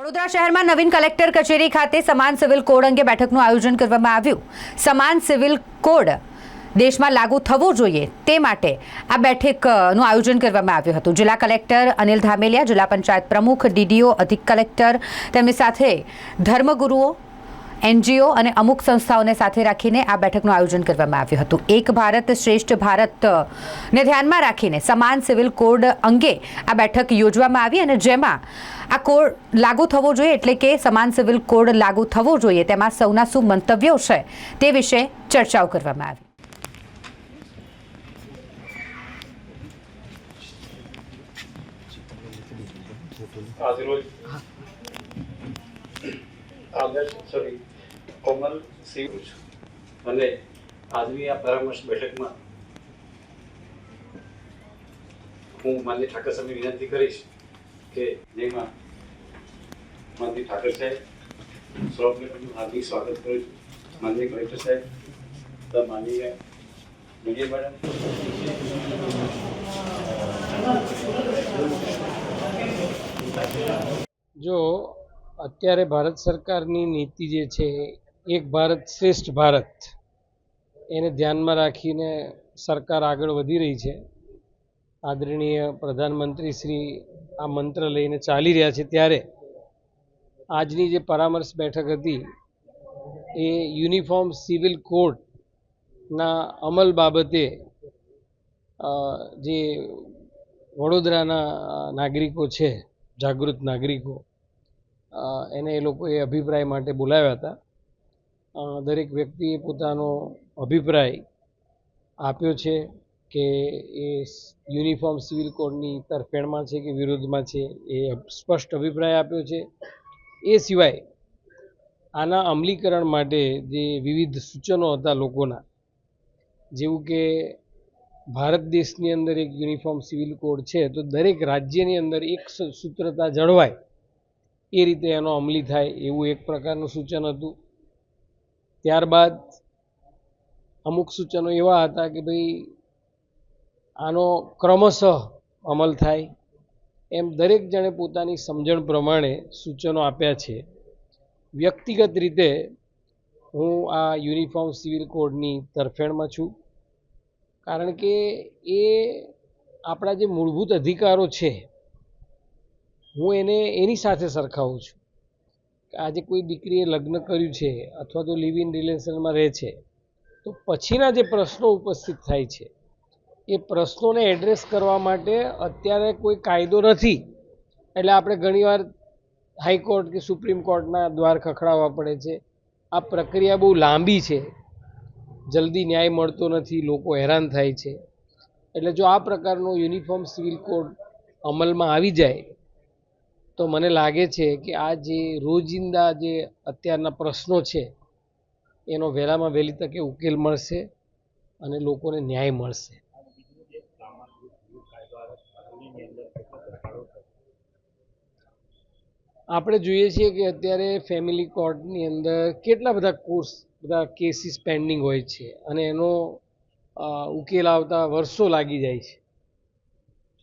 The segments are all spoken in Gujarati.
વડોદરા શહેરમાં નવીન કલેક્ટર કચેરી ખાતે સમાન સિવિલ કોડ અંગે બેઠકનું આયોજન કરવામાં આવ્યું. સમાન સિવિલ કોડ દેશમાં લાગુ થવો જોઈએ તે માટે આ બેઠકનું આયોજન કરવામાં આવ્યું હતું. જિલ્લા કલેક્ટર અનિલ ધામેલિયા, જિલ્લા પંચાયત પ્રમુખ, ડીડીઓ, અધિક કલેક્ટર તેમની સાથે ધર્મગુરુઓ એનજીઓ અને અમુક સંસ્થાઓને સાથે રાખીને આ બેઠકનું આયોજન કરવામાં આવ્યું હતું. એક ભારત શ્રેષ્ઠ ભારતને ધ્યાનમાં રાખીને સમાન સિવિલ કોડ અંગે આ બેઠક યોજવામાં આવી અને જેમાં આ કોડ લાગુ થવો જોઈએ એટલે કે સમાન સિવિલ કોડ લાગુ થવો જોઈએ તેમાં સૌના શું મંતવ્યો છે તે વિશે ચર્ચાઓ કરવામાં આવી. આજરોજ કોમલ સિંહ છું. અને આજની આ પરામર્શ બેઠકમાં હું માન્ય ઠાકર સાહેબને વિનંતી કરીશ કે જેમાં માનની ઠાકર સાહેબ સૌને હાર્દિક સ્વાગત કરું છું. માનનીય કલેક્ટર સાહેબ, તથા માનનીય મીડિયા મેડમ જો અત્યારે ભારત સરકારની નીતિ જે છે એક ભારત શ્રેષ્ઠ ભારત. એને ધ્યાનમાં રાખીને સરકાર આગળ વધી રહી છે. આદરણીય પ્રધાનમંત્રી શ્રી આ મંત્ર લઈને ચાલી રહ્યા છે ત્યારે આજની જે પરામર્શ બેઠક હતી, એ યુનિફોર્મ સિવિલ કોડના અમલ બાબતે જે વડોદરાના નાગરિકો છે, જાગૃત નાગરિકો એને એ લોકોએ અભિપ્રાય માટે બોલાવ્યા હતા. દરેક વ્યક્તિએ પોતાનો અભિપ્રાય આપ્યો છે કે એ યુનિફોર્મ સિવિલ કોડની તરફેણમાં છે કે વિરોધમાં છે, એ સ્પષ્ટ અભિપ્રાય આપ્યો છે. એ સિવાય આના અમલીકરણ માટે જે વિવિધ સૂચનો હતા લોકોના, જેવું કે ભારત દેશની અંદર એક યુનિફોર્મ સિવિલ કોડ છે, તો દરેક રાજ્યની અંદર એક સૂત્રતા જળવાય એ રીતે એનો અમલી થાય એવું એક પ્રકારનું સૂચન હતું. ત્યારબાદ અમુક સૂચનો એવા હતા કે ભાઈ આનો ક્રમશઃ અમલ થાય એમ દરેક જણે પોતાની સમજણ પ્રમાણે સૂચનો આપ્યા છે. વ્યક્તિગત રીતે હું આ યુનિફોર્મ સિવિલ કોડની તરફેણમાં છું. કારણ કે એ આપણા જે મૂળભૂત અધિકારો છે, હું એને એની સાથે સરખાવું છું. આજે કોઈ દીકરીએ લગ્ન કર્યું છે અથવા તો લિવ ઇન રિલેશનમાં રહે છે, તો પછીના જે પ્રશ્નો ઉપસ્થિત થાય છે, એ પ્રશ્નોને એડ્રેસ કરવા માટે અત્યારે કોઈ કાયદો નથી. એટલે આપણે ઘણીવાર હાઈકોર્ટ કે સુપ્રીમ કોર્ટના દ્વાર ખખડાવવા પડે છે. આ પ્રક્રિયા બહુ લાંબી છે. જલ્દી ન્યાય મળતો નથી, લોકો હેરાન થાય છે. એટલે જો આ પ્રકારનો યુનિફોર્મ સિવિલ કોડ અમલમાં આવી જાય તો મને લાગે છે કે આ જે રોજિંદા જે અત્યારના પ્રશ્નો છે, એનો વહેલામાં વહેલી તકે ઉકેલ મળશે અને લોકોને ન્યાય મળશે. આપણે જોઈએ છીએ કે અત્યારે ફેમિલી કોર્ટની અંદર કેટલા બધા કોર્સ બધા કેસીસ પેન્ડિંગ હોય છે અને એનો ઉકેલ આવતા વર્ષો લાગી જાય છે.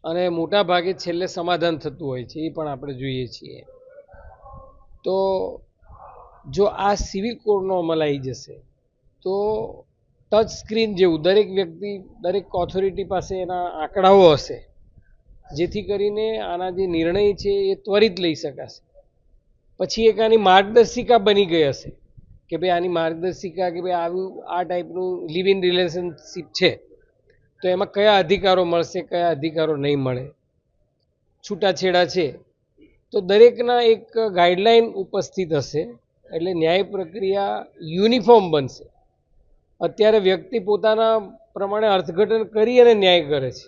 અને મોટા ભાગે છેલ્લે સમાધાન થતું હોય છે, એ પણ આપણે જોઈએ છીએ. તો જો આ સિવિલ કોડનો અમલ આવી જશે, તો ટચ સ્ક્રીન જેવું દરેક વ્યક્તિ, દરેક ઓથોરિટી પાસે એના આંકડાઓ હશે, જેથી કરીને આના જે નિર્ણય છે એ ત્વરિત લઈ શકાશે. પછી એક આની માર્ગદર્શિકા બની ગઈ હશે, કે ભાઈ આની માર્ગદર્શિકા કે ભાઈ આવું, આ ટાઈપનું લિવ ઇન રિલેશનશીપ છે. તો એમાં કયા અધિકારો મળશે, કયા અધિકારો નહીં મળે? છૂટાછેડા છે. તો દરેકના એક ગાઈડલાઈન ઉપસ્થિત હશે, એટલે ન્યાય પ્રક્રિયા યુનિફોર્મ બનશે. અત્યારે વ્યક્તિ પોતાના પ્રમાણે અર્થઘટન કરી અને ન્યાય કરે છે.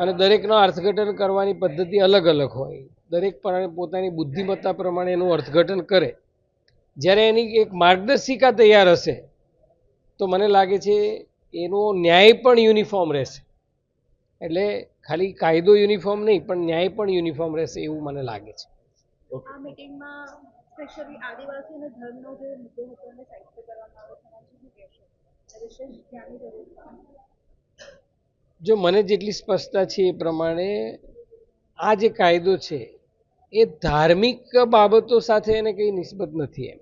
અને દરેકનો અર્થઘટન કરવાની પદ્ધતિ અલગ અલગ હોય. દરેક પોતાની બુદ્ધિમત્તા પ્રમાણે એનું અર્થઘટન કરે. જ્યારે એની એક માર્ગદર્શિકા તૈયાર હશે, તો મને લાગે છે એનો ન્યાય પણ યુનિફોર્મ રહેશે. એટલે ખાલી કાયદો યુનિફોર્મ નહીં પણ ન્યાય પણ યુનિફોર્મ રહેશે એવું મને લાગે છે. આ મીટિંગમાં સ્પેશિયલી આદિવાસી અને ધર્મનો મુદ્દો હતો એને કરવામાં જો મને જેટલી સ્પષ્ટતા છે એ પ્રમાણે આ જે કાયદો છે એ ધાર્મિક બાબતો સાથે એને કંઈ નિસ્બત નથી એમ.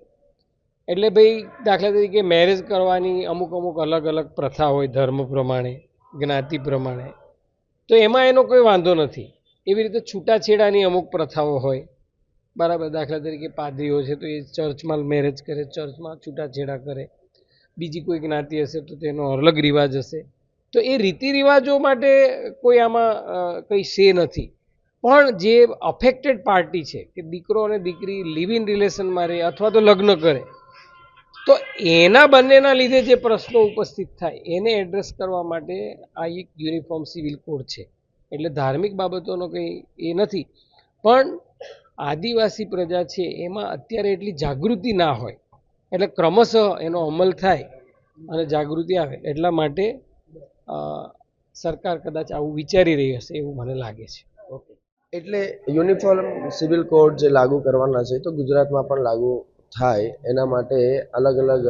એટલે ભાઈ દાખલા તરીકે મેરેજ કરવાની અમુક અમુક અલગ અલગ પ્રથા હોય, ધર્મ પ્રમાણે, જ્ઞાતિ પ્રમાણે. તો એમાં એનો કોઈ વાંધો નથી. એવી રીતે છૂટાછેડાની અમુક પ્રથાઓ હોય. બરાબર, દાખલા તરીકે પાદરીઓ છે તો એ ચર્ચમાં મેરેજ કરે, ચર્ચમાં છૂટાછેડા કરે. બીજી કોઈ જ્ઞાતિ હશે તો તેનો અલગ રિવાજ હશે. તો એ રીતિ રિવાજો માટે કોઈ આમાં કંઈ સે નથી. પણ જે અફેક્ટેડ પાર્ટી છે કે દીકરો અને દીકરી લિવ ઇન રિલેશનમાં રહે અથવા તો લગ્ન કરે તો એના બંનેના લીધે જે પ્રશ્નો ઉપસ્થિત થાય, એને એડ્રેસ કરવા માટે આ એક યુનિફોર્મ સિવિલ કોડ છે. એટલે ધાર્મિક બાબતોનો કંઈ એ નથી. પણ આદિવાસી પ્રજા છે, એમાં અત્યારે એટલી જાગૃતિ ના હોય. એટલે ક્રમશઃ એનો અમલ થાય અને જાગૃતિ આવે. એટલા માટે સરકાર કદાચ આવું વિચારી રહી હશે એવું મને લાગે છે. ઓકે એટલે યુનિફોર્મ સિવિલ કોડ જે લાગુ કરવાના છે, તો ગુજરાતમાં પણ લાગુ થાય એના માટે અલગ અલગ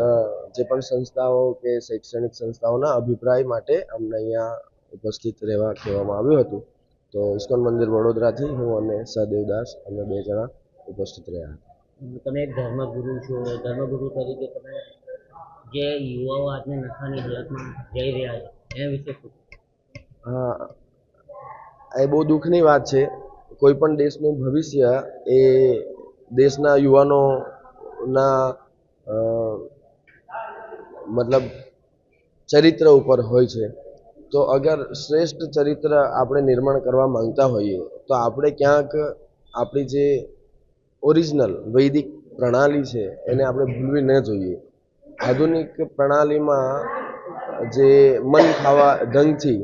જે પણ સંસ્થાઓ કે શૈક્ષણિક સંસ્થાઓના અભિપ્રાય માટે અમને અહીંયા ઉપસ્થિત રહેવા કહેવામાં આવ્યું હતું. તો ઇસ્કોન મંદિર વડોદરાથી હું અને સહદેવદાસ અમે બે જણા ઉપસ્થિત રહ્યા હતા. તમે એક ધર્મગુરુ છો. ધર્મગુરુ તરીકે તમે જે યુવાઓ આજને નશાની હાલતમાં જઈ રહ્યા છે એના વિશે હા એ બહુ દુઃખની વાત છે. કોઈ પણ દેશનું ભવિષ્ય એ દેશના યુવાનોના અ, મતલબ ચરિત્ર ઉપર હોય છે. તો અગર શ્રેષ્ઠ ચરિત્ર આપણે નિર્માણ કરવા માંગતા હોઈએ તો આપણે ક્યાંક આપણી જે ઓરિજિનલ વૈદિક પ્રણાલી છે એને આપણે ભૂલવી ન જોઈએ. આધુનિક પ્રણાલીમાં જે મન ખાવા ઢંગથી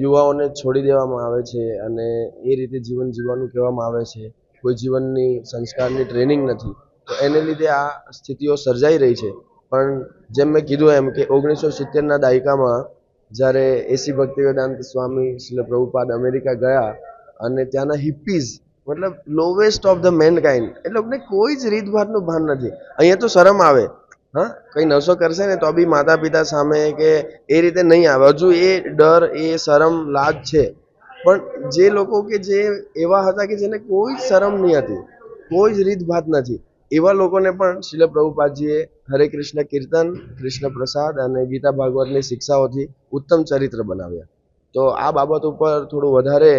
યુવાઓને છોડી દેવામાં આવે છે અને એ રીતે જીવન જીવવાનું કહેવામાં આવે છે. કોઈ જીવનની સંસ્કારની ટ્રેનિંગ નથી, તો એને લીધે આ સ્થિતિઓ સર્જાઈ રહી છે. પણ જેમ મેં કીધું એમ કે ઓગણીસો સિત્તેરના દાયકામાં જ્યારે A C Bhaktivedanta Swami Shri Prabhupada America ગયા અને ત્યાંના હિપ્પીઝ મતલબ લોવેસ્ટ ઓફ ધ મેનકાઇન્ડ એ લોકોને કોઈ જ રીતભાતનું ભાન નથી. અહીંયા તો શરમ આવે. હા, કંઈ નશો કરશે ને તો બી માતા પિતા સામે કે એ રીતે નહીં આવે. હજુ એ ડર, એ શરમ, લાજ છે. પણ જે લોકો કે જે એવા હતા કે જેને કોઈ શરમ નહીં હતી, કોઈ જ રીતભાત નથી. એવા લોકોને પણ શિલ પ્રભુપાદજીએ હરે કૃષ્ણ કીર્તન, કૃષ્ણ પ્રસાદ અને ગીતા ભાગવતની શિક્ષાઓથી ઉત્તમ ચરિત્ર બનાવ્યા. તો આ બાબત ઉપર થોડું વધારે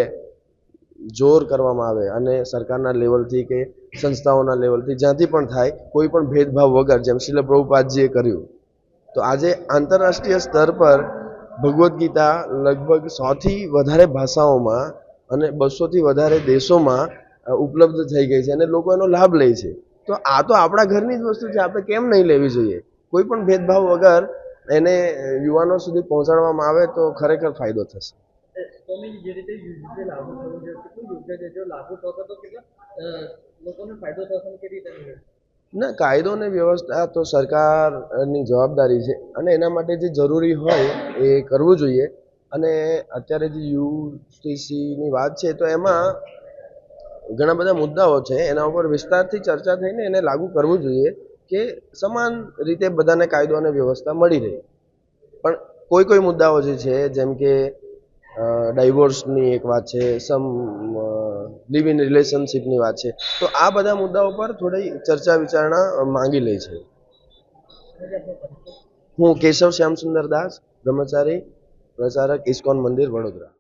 જોર કરવામાં આવે અને સરકારના લેવલથી કે સંસ્થાઓના લેવલથી જ્યાંથી પણ થાય, કોઈ પણ ભેદભાવ વગર, જેમ શિલ પ્રભુપાદજીએ કર્યું. તો આજે આંતરરાષ્ટ્રીય સ્તર પર ભગવદ્ ગીતા લગભગ સોથી વધારે ભાષાઓમાં અને બસોથી વધારે દેશોમાં ઉપલબ્ધ થઈ ગઈ છે અને લોકો એનો લાભ લે છે. તો આ તો આપણા ઘરની જ વસ્તુ છે, આપણે કેમ નહીં લેવી જોઈએ? કોઈ પણ ભેદભાવ વગર એને યુવાનો સુધી પહોંચાડવામાં આવે તો ખરેખર ફાયદો થશે. લોકોને ફાયદો થશે કેવી રીતે? ના, કાયદો અને વ્યવસ્થા તો સરકારની જવાબદારી છે અને એના માટે જે જરૂરી હોય એ કરવું જોઈએ. અને અત્યારે જે યુસીસીની વાત છે, તો એમાં ઘણા બધા મુદ્દાઓ છે. એના ઉપર વિસ્તારથી ચર્ચા થઈને એને લાગુ કરવું જોઈએ કે સમાન રીતે બધાને કાયદો અને વ્યવસ્થા મળી રહે. પણ કોઈ કોઈ મુદ્દાઓ જે છે, જેમ કે ડાઇવોર્સની એક વાત છે સમ લિવ ઇન રિલેશનશીપની વાત છે. તો આ બધા મુદ્દાઓ પર થોડી ચર્ચા વિચારણા માંગી લે છે. હું કેશવ શ્યામસુંદર દાસ, બ્રહ્મચારી, પ્રચારક ઇસ્કોન મંદિર વડોદરા.